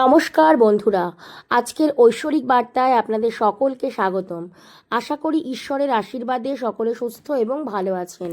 নমস্কার বন্ধুরা, আজকের ঐশ্বরিক বার্তায় আপনাদের সকলকে স্বাগতম। আশা করি ঈশ্বরের আশীর্বাদে সকলে সুস্থ এবং ভালো আছেন।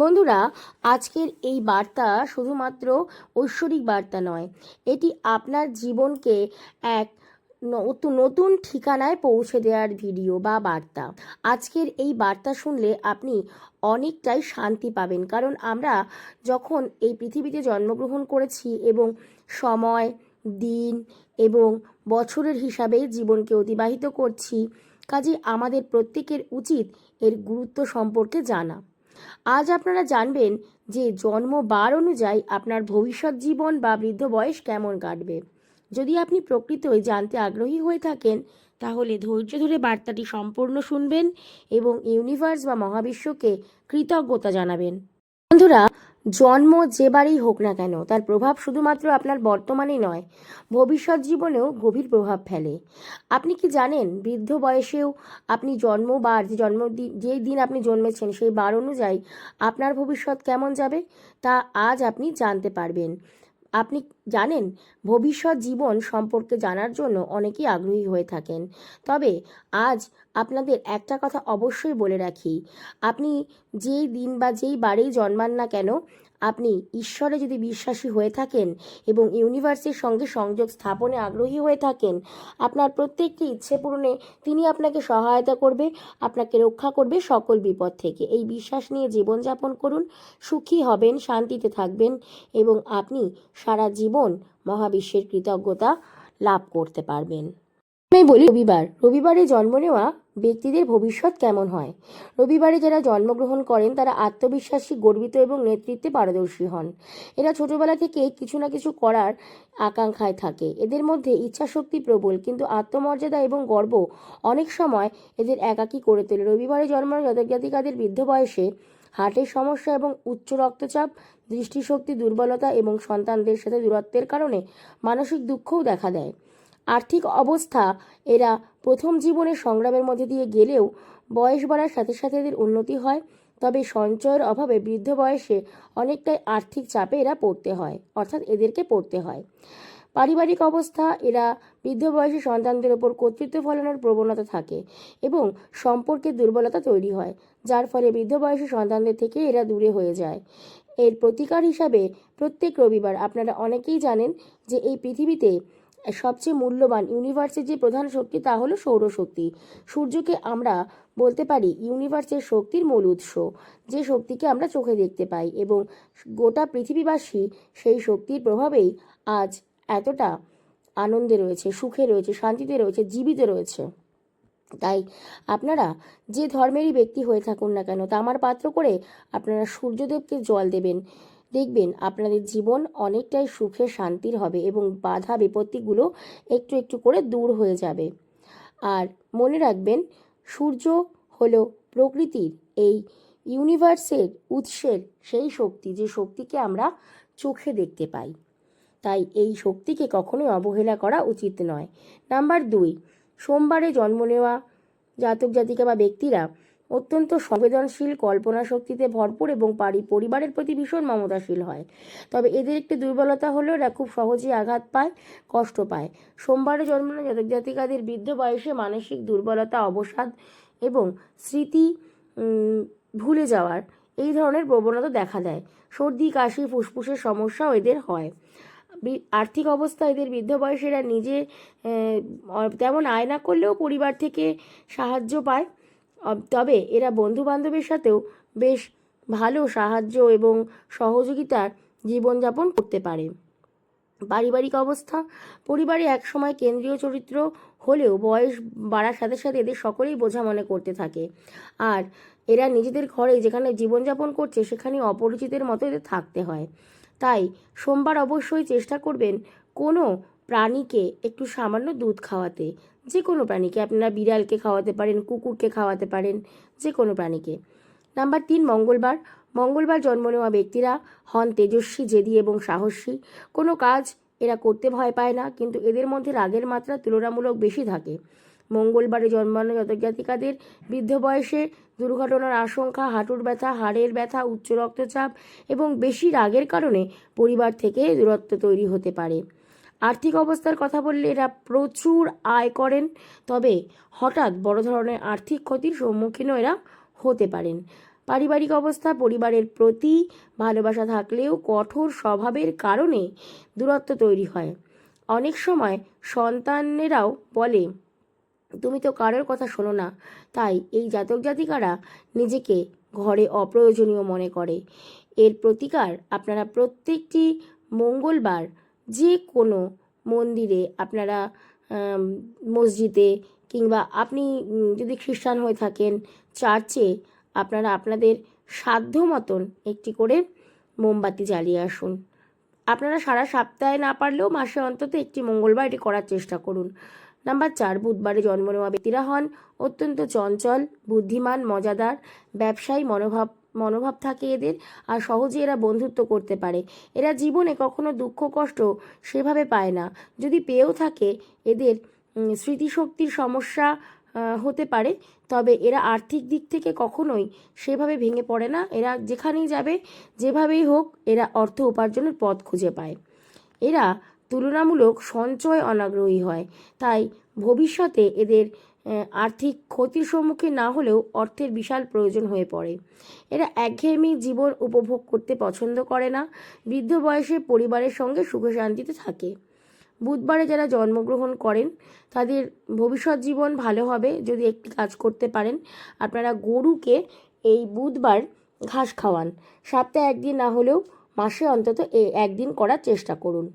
বন্ধুরা, আজকের এই বার্তা শুধুমাত্র ঐশ্বরিক বার্তা নয়, এটি আপনার জীবনকে এক নতুন ঠিকানায় পৌঁছে দেওয়ার ভিডিও বা বার্তা। আজকের এই বার্তা শুনলে আপনি অনেকটাই শান্তি পাবেন, কারণ আমরা যখন এই পৃথিবীতে জন্মগ্রহণ করেছি এবং সময় দিন এবং বছরের হিসাবে জীবনকে অতিবাহিত করছি। কাজে আমাদের প্রত্যেকের উচিত এর গুরুত্ব সম্পর্কে জানা। আজ আপনারা জানবেন যে জন্ম বার অনুযায়ী আপনার ভবিষ্যৎ জীবন বা বৃদ্ধ বয়স কেমন কাটবে। যদি আপনি প্রকৃতই জানতে আগ্রহী হয়ে থাকেন, তাহলে ধৈর্য ধরে বার্তাটি সম্পূর্ণ শুনবেন এবং ইউনিভার্স বা মহাবিশ্বকে কৃতজ্ঞতা জানাবেন। বন্ধুরা জন্ম যে বারেই হোক না কেন, তার প্রভাব শুধুমাত্র আপনার বর্তমানে নয়, ভবিষ্যৎ জীবনেও গভীর প্রভাব ফেলে। আপনি কি জানেন, বৃদ্ধ বয়সেও আপনি জন্মবার যে জন্ম যে দিন আপনি জন্মেছেন সেই বার অনুযায়ী আপনার ভবিষ্যৎ কেমন যাবে, তা আজ আপনি জানতে পারবেন। আপনি জানেন ভবিষ্যৎ জীবন সম্পর্কে জানার জন্য অনেকেই আগ্রহী হয়ে থাকেন। তবে আজ আপনাদের একটা কথা অবশ্যই বলে রাখি। আপনি যেই দিন বা যেই বারেই জন্মান না কেন, আপনি ঈশ্বরে যদি বিশ্বাসী হয়ে থাকেন এবং ইউনিভার্সের সঙ্গে সংযোগ স্থাপনে আগ্রহী হয়ে থাকেন, আপনার প্রত্যেকটি ইচ্ছে পূরণে তিনি আপনাকে সহায়তা করবে, আপনাকে রক্ষা করবে সকল বিপদ থেকে। এই বিশ্বাস নিয়ে জীবনযাপন করুন, সুখী হবেন, শান্তিতে থাকবেন এবং আপনি সারা জীবন মহাবিশ্বের কৃতজ্ঞতা লাভ করতে পারবেন। আমি বলি, রবিবার। রবিবারে জন্ম নেওয়া ব্যক্তিদের ভবিষ্যৎ কেমন হয়? রবিবারে যারা জন্মগ্রহণ করেন, তারা আত্মবিশ্বাসী, গর্বিত এবং নেতৃত্বে পারদর্শী হন। এরা ছোটবেলা থেকে কিছু না কিছু করার আকাঙ্ক্ষায় থাকে। এদের মধ্যে ইচ্ছাশক্তি প্রবল, কিন্তু আত্মমর্যাদা এবং গর্ব অনেক সময় এদের একাকী করে তোলে। রবিবারে জন্মানো জাতক বৃদ্ধ বয়সে হার্টের সমস্যা এবং উচ্চ রক্তচাপ, দৃষ্টিশক্তি, দুর্বলতা এবং সন্তানদের সাথে দূরত্বের কারণে মানসিক দুঃখও দেখা দেয়। আর্থিক অবস্থা, এরা প্রথম জীবনের সংগ্রামের মধ্যে দিয়ে গেলেও বয়স বাড়ার সাথে সাথে এদের উন্নতি হয়, তবে সঞ্চয়ের অভাবে বৃদ্ধ বয়সে অনেকটাই আর্থিক চাপে এরা পড়তে হয়, অর্থাৎ এদেরকে পড়তে হয়। পারিবারিক অবস্থা, এরা বৃদ্ধ বয়সে সন্তানদের ওপর কর্তৃত্ব ফলানোর প্রবণতা থাকে এবং সম্পর্কের দুর্বলতা তৈরি হয়। যার ফলে বৃদ্ধ বয়সী সন্তানদের থেকে এরা দূরে হয়ে যায়। এর প্রতিকার হিসাবে প্রত্যেক রবিবার আপনারা অনেকেই জানেন যে এই পৃথিবীতে সবচেয়ে মূল্যবান ইউনিভার্সের যে প্রধান শক্তি তা হলো সৌরশক্তি। সূর্যকে আমরা বলতে পারি ইউনিভার্সের শক্তির মূল উৎস, যে শক্তিকে আমরা চোখে দেখতে পাই এবং গোটা পৃথিবীবাসী সেই শক্তির প্রভাবেই আজ এতটা আনন্দে রয়েছে, সুখে রয়েছে, শান্তিতে রয়েছে, জীবিত রয়েছে। তাই আপনারা যে ধর্মেরই ব্যক্তি হয়ে থাকুন না কেন, তামার পাত্র করে আপনারা সূর্যদেবকে জল দেবেন। দেখবেন আপনাদের জীবন অনেকটাই সুখে শান্তির হবে এবং বাধা বিপত্তিগুলো একটু একটু করে দূর হয়ে যাবে। আর মনে রাখবেন, সূর্য হলো প্রকৃতির এই ইউনিভার্সের উৎসের সেই শক্তি, যে শক্তিকে আমরা চোখে দেখতে পাই। তাই এই শক্তিকে কখনোই অবহেলা করা উচিত নয়। নাম্বার দুই সোমবারে জন্ম নেওয়া জাতক জাতিকা বা ব্যক্তিরা অত্যন্ত সংবেদনশীল কল্পনা শক্তিতে ভরপুর এবং পারি, পরিবারের প্রতি ভীষণ মমতাশীল হয়। তবে এদের একটি দুর্বলতা হলেও এরা খুব সহজেই আঘাত পায়, কষ্ট পায়। সোমবারে জন্মানো জাতক জাতিকাদের বৃদ্ধ বয়সে মানসিক দুর্বলতা, অবসাদ এবং স্মৃতি ভুলে যাওয়ার এই ধরনের প্রবণতা দেখা দেয়। সর্দি, কাশি, ফুসফুসের সমস্যাও এদের হয়। আর্থিক অবস্থা এদের বৃদ্ধ বয়সেরা নিজে তেমন আয় না করলেও পরিবার থেকে সাহায্য পায়। তবে এরা বন্ধু বান্ধবের সাথেও বেশ ভালো সাহায্য এবং সহযোগিতার জীবনযাপন করতে পারে। পারিবারিক অবস্থা, পরিবারে একসময় কেন্দ্রীয় চরিত্র হলেও বয়স বাড়ার সাথে সাথে এদের সকলেই বোঝা মনে করতে থাকে। আর এরা নিজেদের ঘরে যেখানে জীবনযাপন করছে সেখানে অপরিচিতের মতো এদের থাকতে হয়। তাই সোমবার অবশ্যই চেষ্টা করবেন কোনো প্রাণীকে একটু সামান্য দুধ খাওয়াতে। যে কোনো প্রাণীকে আপনারা বিড়ালকে খাওয়াতে পারেন, কুকুরকে খাওয়াতে পারেন যে কোনো প্রাণীকে। নাম্বার তিন, মঙ্গলবার। মঙ্গলবার জন্ম নেওয়া ব্যক্তিরা হন তেজস্বী, জেদি এবং সাহসী। কোনো কাজ এরা করতে ভয় পায় না, কিন্তু এদের মধ্যে রাগের মাত্রা তুলনামূলক বেশি থাকে। মঙ্গলবারে জন্মানো জাতক জাতিকাদের বৃদ্ধ বয়সে দুর্ঘটনার আশঙ্কা, হাঁটুর ব্যথা, হাড়ের ব্যথা, উচ্চ রক্তচাপ এবং বেশি রাগের কারণে পরিবার থেকে দূরত্ব তৈরি হতে পারে। আর্থিক অবস্থার কথা বললে এরা প্রচুর আয় করেন, তবে হঠাৎ বড় ধরনের আর্থিক ক্ষতির সম্মুখীনও এরা হতে পারেন। পারিবারিক অবস্থা, পরিবারের প্রতি ভালোবাসা থাকলেও কঠোর স্বভাবের কারণে দূরত্ব তৈরি হয়। অনেক সময় সন্তানেরাও বলে তুমি তো কারোর কথা শোনো না। তাই এই জাতক জাতিকারা নিজেকে ঘরে অপ্রয়োজনীয় মনে করে। এর প্রতিকার আপনারা প্রত্যেকটি মঙ্গলবার যে কোনো মন্দিরে আপনারা মসজিদে কিংবা আপনি যদি খ্রিস্টান হয়ে থাকেন চার্চে, আপনারা আপনাদের সাধ্য মতন একটি করে মোমবাতি জ্বালিয়ে আসুন। আপনারা সারা সপ্তাহে না পারলেও মাসে অন্তত একটি মঙ্গলবার এটি করার চেষ্টা করুন। নাম্বার চার, বুধবারে জন্ম নেওয়া ব্যক্তিরা হন অত্যন্ত চঞ্চল, বুদ্ধিমান, মজাদার, ব্যবসায়ী, মনোভাব মনোভাব থাকে এদের, আর সহজে এরা বন্ধুত্ব করতে পারে। এরা জীবনে কখনো দুঃখ, কষ্ট সেভাবে পায় না। যদি পেয়েও থাকে এদের স্মৃতিশক্তির সমস্যা হতে পারে, তবে এরা আর্থিক দিক থেকে কখনোই সেভাবে ভেঙে পড়ে না। এরা যেখানেই যাবে, যেভাবেই হোক, এরা অর্থ উপার্জনের পথ খুঁজে পায়। এরা তুলনামূলক সঞ্চয় অনাগ্রহী হয়। তাই ভবিষ্যতে এদের আর্থিক ক্ষতির সম্মুখীন না হলেও অর্থের বিশাল প্রয়োজন হয়ে পড়ে। এরা একঘেয়েমি জীবন উপভোগ করতে পছন্দ করে না। বৃদ্ধ বয়সে পরিবারের সঙ্গে সুখে শান্তিতে থাকে। বুধবারে যারা জন্মগ্রহণ করেন, তাদের ভবিষ্যৎ জীবন ভালো হবে যদি একটি কাজ করতে পারেন। আপনারা গরুকে এই বুধবার ঘাস খাওয়ান। সপ্তাহে একদিন না হলেও মাসে অন্তত একদিন করার চেষ্টা করুন।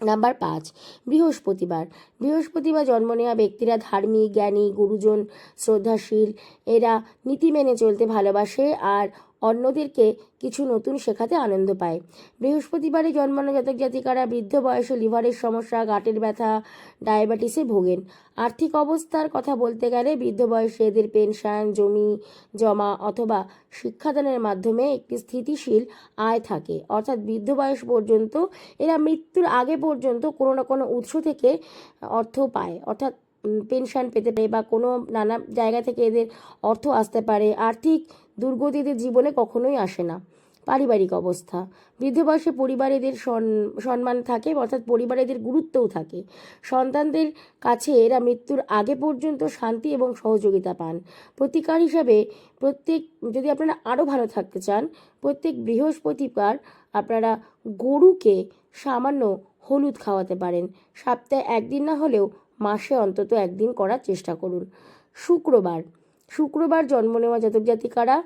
নাম্বার পাঁচ, বৃহস্পতিবার। বৃহস্পতিবার জন্ম নেওয়া ব্যক্তিরা ধার্মিক, জ্ঞানী, গুরুজন, শ্রদ্ধাশীল, এরা নীতি মেনে চলতে ভালোবাসে আর অন্যদেরকে কিছু নতুন শেখাতে আনন্দ পায়। বৃহস্পতিবারে জন্মানো জাতক জাতিকারা বৃদ্ধ বয়সে লিভারের সমস্যা, গাঁটের ব্যথা, ডায়াবেটিসে ভোগেন। আর্থিক অবস্থার কথা বলতে গেলে বৃদ্ধ বয়সে এদের পেনশন, জমি জমা অথবা শিক্ষাদানের মাধ্যমে একটি স্থিতিশীল আয় থাকে। অর্থাৎ বৃদ্ধ বয়স পর্যন্ত, এরা মৃত্যুর আগে পর্যন্ত কোনো না কোনো উৎস থেকে অর্থ পায়। অর্থাৎ পেনশন পেতে পারে বা কোনো নানা জায়গা থেকে এদের অর্থ আসতে পারে। আর্থিক দুর্গতি এদের জীবনে কখনোই আসে না। পারিবারিক অবস্থা। বৃদ্ধ বয়সে পরিবার এদের সন- সম্মান থাকে, অর্থাৎ পরিবারে এদের গুরুত্বও থাকে। সন্তানদের কাছে এরা মৃত্যুর আগে পর্যন্ত শান্তি এবং সহযোগিতা পান। প্রতিকার হিসাবে প্রত্যেক, যদি আপনারা আরও ভালো থাকতে চান, প্রত্যেক বৃহস্পতিবার আপনারা গরুকে সামান্য হলুদ খাওয়াতে পারেন। সপ্তাহে একদিন না হলেও মাসে অন্তত একদিন করার চেষ্টা করুন। শুক্রবার শুক্রবার জন্ম নেওয়া জাতক জাতিকারা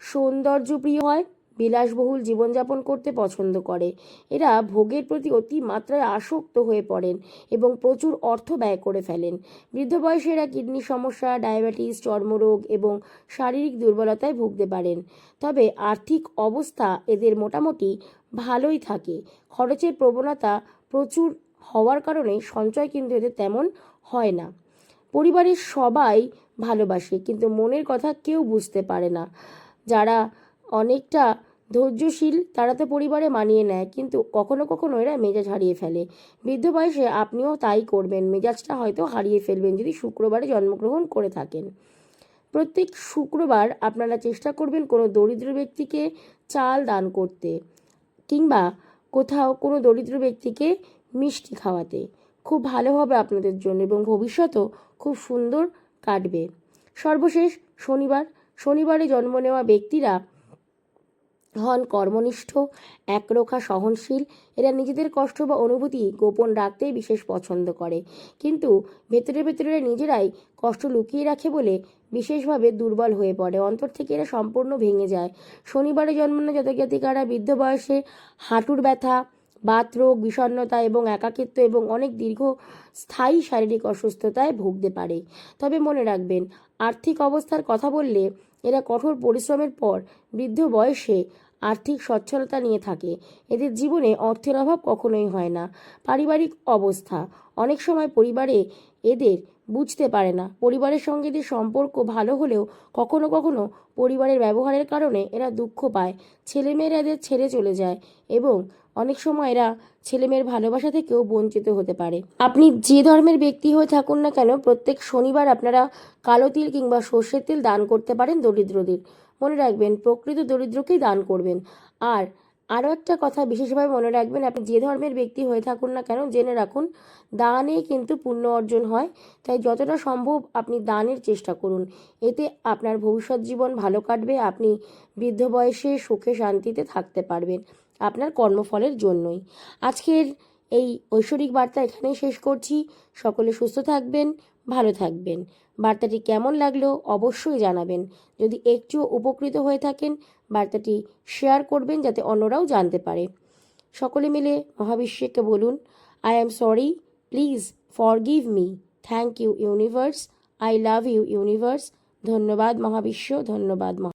সৌন্দর্যপ্রিয় হয়, বিলাসবহুল জীবনযাপন করতে পছন্দ করে। এরা ভোগের প্রতি অতি মাত্রায় আসক্ত হয়ে পড়েন এবং প্রচুর অর্থ ব্যয় করে ফেলেন। বৃদ্ধ বয়সে এরা কিডনি সমস্যা, ডায়াবেটিস, চর্মরোগ এবং শারীরিক দুর্বলতায় ভুগতে পারেন। তবে আর্থিক অবস্থা এদের মোটামুটি ভালোই থাকে। খরচের প্রবণতা প্রচুর হওয়ার কারণে সঞ্চয় কিন্তু এদের তেমন হয় না। পরিবারের সবাই ভালোবাসে, কিন্তু মনের কথা কেউ বুঝতে পারে না। যারা অনেকটা ধৈর্যশীল, তারা তো পরিবারে মানিয়ে নেয়, কিন্তু কখনো কখনো এরা মেজাজ হারিয়ে ফেলে। বৃদ্ধ বয়সে আপনিও তাই করবেন, মেজাজটা হয়তো হারিয়ে ফেলবেন যদি শুক্রবারে জন্মগ্রহণ করে থাকেন। প্রত্যেক শুক্রবার আপনারা চেষ্টা করবেন কোনো দরিদ্র ব্যক্তিকে চাল দান করতে, কিংবা কোথাও কোনো দরিদ্র ব্যক্তিকে মিষ্টি খাওয়াতে। খুব ভালো হবে আপনাদের জন্য এবং ভবিষ্যতও খুব সুন্দর কাটবে। সর্বশেষ শনিবার, শনিবারে জন্ম নেওয়া ব্যক্তিরা হন কর্মনিষ্ঠ, একরোখা, সহনশীল। এরা নিজেদের কষ্ট বা অনুভূতি গোপন রাখতেই বিশেষ পছন্দ করে। কিন্তু ভেতরে ভেতরে নিজেরাই কষ্ট লুকিয়ে রাখে বলে বিশেষভাবে দুর্বল হয়ে পড়ে। অন্তর থেকে এরা সম্পূর্ণ ভেঙে যায়। শনিবারে জন্মানো জাতক জাতিকারা বৃদ্ধ বয়সে হাঁটুর ব্যথা বাতরোগ বিষণ্নতা এবং একাকিত্ব এবং অনেক দীর্ঘ স্থায়ী শারীরিক অসুস্থতায় ভুগতে পারে। তবে মনে রাখবেন, আর্থিক অবস্থার কথা বললে এরা কঠোর পরিশ্রমের পর বৃদ্ধ বয়সে আর্থিক সচ্ছলতা নিয়ে থাকে। এদের জীবনে অর্থের অভাব কখনোই হয় না। পারিবারিক অবস্থা, অনেক সময় পরিবারে এদের বুঝতে পারে না। পরিবারের সঙ্গে এদের সম্পর্ক ভালো হলেও কখনো কখনো পরিবারের ব্যবহারের কারণে এরা দুঃখ পায়। ছেলেমেয়েরা এদের ছেড়ে চলে যায় এবং অনেক সময় এরা ছেলেমেয়ের ভালোবাসা থেকেও বঞ্চিত হতে পারে। আপনি যে ধর্মের ব্যক্তি হয়ে থাকুন না কেন, প্রত্যেক শনিবার আপনারা কালো তিল কিংবা সর্ষের তেল দান করতে পারেন দরিদ্রদের। মনে রাখবেন, প্রকৃত দরিদ্রকেই দান করবেন। আর আরও একটা কথা বিশেষভাবে মনে রাখবেন, আপনি যে ধর্মের ব্যক্তি হয়ে থাকুন না কেন, জেনে রাখুন, দানে কিন্তু পুণ্য অর্জন হয়। তাই যতটা সম্ভব আপনি দানের চেষ্টা করুন। এতে আপনার ভবিষ্যৎ জীবন ভালো কাটবে, আপনি বৃদ্ধ বয়সে সুখে শান্তিতে থাকতে পারবেন আপনার কর্মফলের জন্যই। আজকের এই ঐশ্বরিক বার্তা এখানেই শেষ করছি। সকলে সুস্থ থাকবেন, ভালো থাকবেন। বার্তাটি কেমন লাগল অবশ্যই জানাবেন। যদি একটুও উপকৃত হয়ে থাকেন, বার্তাটি শেয়ার করবেন যাতে অন্যরাও জানতে পারে। সকলে মিলে মহাবিশ্বকে বলুন I am sorry please forgive me thank you universe I love you universe ধন্যবাদ মহাবিশ্ব, ধন্যবাদ মহা